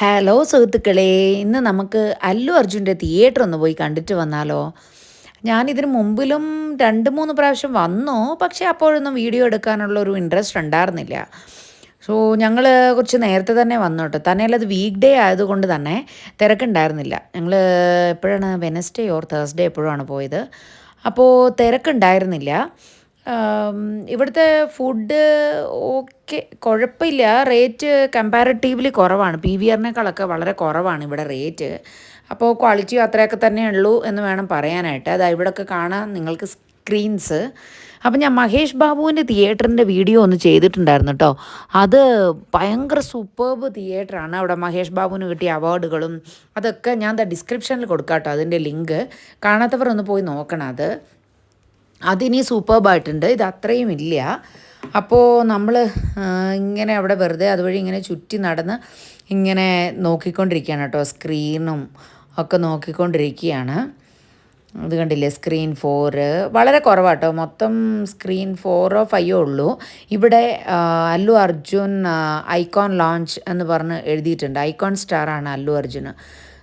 Hello സുഹൃത്തുക്കളെ. ഇന്ന് നമുക്ക് അല്ലു അർജുന്റെ തിയേറ്റർ ഒന്ന് പോയി കണ്ടിട്ട് വന്നാലോ? ഞാനിതിന് മുമ്പിലും രണ്ട് മൂന്ന് പ്രാവശ്യം വന്നു. പക്ഷേ അപ്പോഴൊന്നും വീഡിയോ എടുക്കാനുള്ള ഒരു ഇൻട്രസ്റ്റ് ഉണ്ടായിരുന്നില്ല. സോ ഞങ്ങൾ കുറച്ച് നേരത്തെ തന്നെ വന്നു കേട്ടോ തന്നെയല്ല അത് വീക്ക് ഡേ ആയതുകൊണ്ട് തന്നെ തിരക്കുണ്ടായിരുന്നില്ല. ഞങ്ങൾ എപ്പോഴാണ് വെനസ്ഡേ ഓർ തേഴ്സ്ഡേ എപ്പോഴാണ് പോയത്. അപ്പോൾ തിരക്കുണ്ടായിരുന്നില്ല. ഇവിടുത്തെ ഫുഡ് ഓക്കെ കുഴപ്പമില്ല റേറ്റ് കമ്പാരിറ്റീവ്ലി കുറവാണ്. പി വി ആറിനേക്കാളൊക്കെ വളരെ കുറവാണ് ഇവിടെ റേറ്റ് അപ്പോൾ ക്വാളിറ്റിയും അത്രയൊക്കെ തന്നെ ഉള്ളൂ എന്ന് വേണം പറയാനായിട്ട്. അതാ ഇവിടെയൊക്കെ കാണാൻ നിങ്ങൾക്ക് സ്ക്രീൻസ് അപ്പം ഞാൻ മഹേഷ് ബാബുവിന്റെ തിയേറ്ററിന്റെ വീഡിയോ ഒന്ന് ചെയ്തിട്ടുണ്ടായിരുന്നു കേട്ടോ അത് ഭയങ്കര സൂപ്പർബ് തിയേറ്ററാണ് അവിടെ മഹേഷ് ബാബുവിന് കിട്ടിയ അവാർഡുകളും അതൊക്കെ ഞാൻ ഡിസ്ക്രിപ്ഷനിൽ കൊടുക്കാം കേട്ടോ അതിന്റെ ലിങ്ക് കാണാത്തവർ ഒന്ന് പോയി നോക്കണം അത്. അതിനി സൂപ്പർബായിട്ടുണ്ട് ഇത് അത്രയും ഇല്ല. അപ്പോൾ നമ്മൾ ഇങ്ങനെ അവിടെ വെറുതെ അതുവഴി ഇങ്ങനെ ചുറ്റി നടന്ന് ഇങ്ങനെ നോക്കിക്കൊണ്ടിരിക്കുകയാണ് കേട്ടോ. സ്ക്രീനും ഒക്കെ നോക്കിക്കൊണ്ടിരിക്കുകയാണ്. അത് കണ്ടില്ലേ? സ്ക്രീൻ ഫോറ്. വളരെ കുറവാട്ടോ മൊത്തം സ്ക്രീൻ ഫോറോ ഫൈവോ ഉള്ളൂ. ഇവിടെ അല്ലു അർജുൻ ഐക്കോൺ ലോഞ്ച് എന്ന് പറഞ്ഞ് എഴുതിയിട്ടുണ്ട്. ഐക്കോൺ സ്റ്റാറാണ് അല്ലു അർജുന്.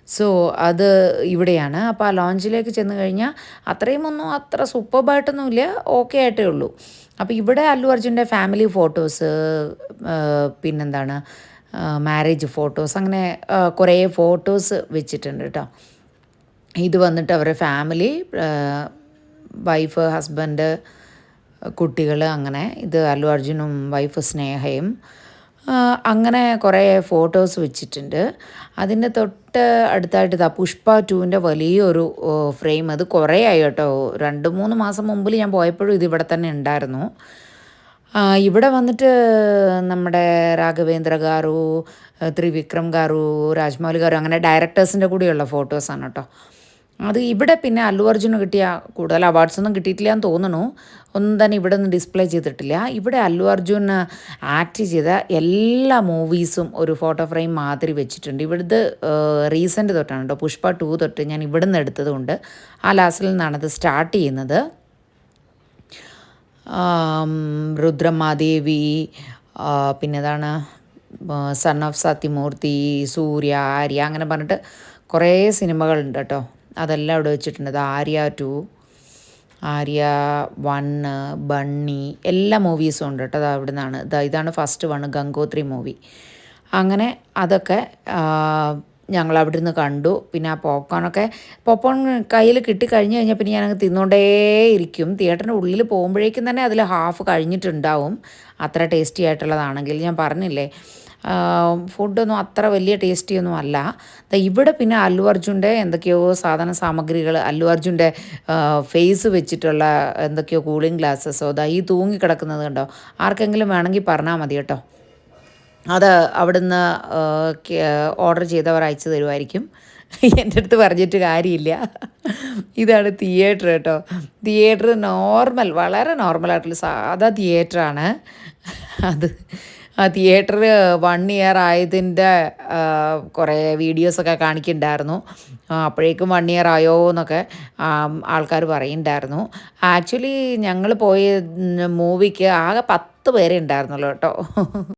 സോ അത് ഇവിടെയാണ്. അപ്പോൾ ആ ലോഞ്ചിലേക്ക് ചെന്ന് കഴിഞ്ഞാൽ അത്രയും ഒന്നും അത്ര സൂപ്പർബായിട്ടൊന്നുമില്ല ഓക്കെ ആയിട്ടേ ഉള്ളൂ. അപ്പോൾ ഇവിടെ അല്ലു അർജുന്റെ ഫാമിലി ഫോട്ടോസ് പിന്നെന്താണ് മാരേജ് ഫോട്ടോസ് അങ്ങനെ കുറേ ഫോട്ടോസ് വെച്ചിട്ടുണ്ട് കേട്ടോ ഇത് വന്നിട്ട് അവരുടെ ഫാമിലി വൈഫ് ഹസ്ബൻഡ് കുട്ടികൾ അങ്ങനെ ഇത് അല്ലു അർജുനും വൈഫ് സ്നേഹയും അങ്ങനെ കുറേ ഫോട്ടോസ് വെച്ചിട്ടുണ്ട്. അതിന്റെ തൊട്ട് അടുത്തായിട്ട് ഇതാ പുഷ്പ ടുവിന്റെ വലിയൊരു ഫ്രെയിം. അത് കുറേ ആയി കേട്ടോ. രണ്ട് മൂന്ന് മാസം മുമ്പിൽ ഞാൻ പോയപ്പോഴും ഇത് ഇവിടെ തന്നെ ഉണ്ടായിരുന്നു. ഇവിടെ വന്നിട്ട് നമ്മുടെ രാഘവേന്ദ്ര ഗാറു ത്രിവിക്രം ഗാറു രാജ്മൗലി ഗാറു അങ്ങനെ ഡയറക്ടേഴ്സിന്റെ കൂടെയുള്ള ഫോട്ടോസാണ് കേട്ടോ. അത് ഇവിടെ പിന്നെ അല്ലു അർജുന് കിട്ടിയ കൂടുതൽ അവാർഡ്സ് ഒന്നും കിട്ടിയിട്ടില്ല എന്ന് തോന്നുന്നു. ഒന്നും തന്നെ ഇവിടെ ഒന്നും ഡിസ്പ്ലേ ചെയ്തിട്ടില്ല. ഇവിടെ അല്ലു അർജുൻ ആക്ട് ചെയ്ത എല്ലാ മൂവീസും ഒരു ഫോട്ടോ ഫ്രെയിം മാതിരി വെച്ചിട്ടുണ്ട്. ഇവിടുത്തെ റീസെന്റ് തൊട്ടാണ് കേട്ടോ. പുഷ്പ ടു തൊട്ട് ഞാൻ ഇവിടെ നിന്ന് എടുത്തതുകൊണ്ട് ആ ലാസ്റ്റിൽ നിന്നാണ് അത് സ്റ്റാർട്ട് ചെയ്യുന്നത്. രുദ്രമാദേവി പിന്നെതാണ് സൺ ഓഫ് സത്യമൂർത്തി സൂര്യ ആര്യ അങ്ങനെ പറഞ്ഞിട്ട് കുറേ സിനിമകളുണ്ട് കേട്ടോ. അതെല്ലാം അവിടെ വെച്ചിട്ടുണ്ട്. Arya two Arya one Bunny എല്ലാ മൂവീസും ഉണ്ട് കേട്ടോ. അത് അവിടെ നിന്നാണ് ഇതാണ് ഫസ്റ്റ് വൺ ഗംഗോത്രി മൂവി അങ്ങനെ അതൊക്കെ ഞങ്ങൾ അവിടെ നിന്ന് കണ്ടു. പിന്നെ ആ പോപ്കോണൊക്കെ പോപ്കോൺ കയ്യിൽ കിട്ടിക്കഴിഞ്ഞ് കഴിഞ്ഞാൽ പിന്നെ ഞാനങ്ങ് തിന്നുകൊണ്ടേ ഇരിക്കും. തിയേറ്ററിന്റെ ഉള്ളിൽ പോകുമ്പോഴേക്കും തന്നെ അതിൽ ഹാഫ് കഴിഞ്ഞിട്ടുണ്ടാവും. അത്ര ടേസ്റ്റി ആയിട്ടുള്ളതാണെങ്കിൽ ഞാൻ പറഞ്ഞില്ലേ? ഫുഡൊന്നും അത്ര വലിയ ടേസ്റ്റിയൊന്നും അല്ല. ഇവിടെ പിന്നെ അല്ലു അർജുന്റെ എന്തൊക്കെയോ സാധന സാമഗ്രികൾ അല്ലു അർജുന്റെ ഫേസ് വെച്ചിട്ടുള്ള എന്തൊക്കെയോ കൂളിംഗ് ഗ്ലാസ്സസോ അതാ ഈ തൂങ്ങി കിടക്കുന്നത് കണ്ടോ? ആർക്കെങ്കിലും വേണമെങ്കിൽ പറഞ്ഞാൽ മതി കേട്ടോ. അത് അവിടുന്ന് ഓർഡർ ചെയ്തവർ അയച്ചു തരുമായിരിക്കും. എന്റെ അടുത്ത് പറഞ്ഞിട്ട് കാര്യമില്ല. ഇതാണ് തിയേറ്റർ കേട്ടോ. തിയേറ്റർ നോർമൽ വളരെ നോർമലായിട്ടുള്ള സാധാ തിയേറ്ററാണ് അത് തിയേറ്റർ വൺ ഇയർ ആയതിന്റെ കുറേ വീഡിയോസൊക്കെ കാണിക്കുന്നുണ്ടായിരുന്നു. അപ്പോഴേക്കും വൺ ഇയർ ആയോ എന്നൊക്കെ ആൾക്കാർ പറയുന്നുണ്ടായിരുന്നു. ആക്ച്വലി ഞങ്ങൾ പോയ മൂവിക്ക് ആകെ പത്ത് പേരെ ഉണ്ടായിരുന്നുള്ളൂ കേട്ടോ.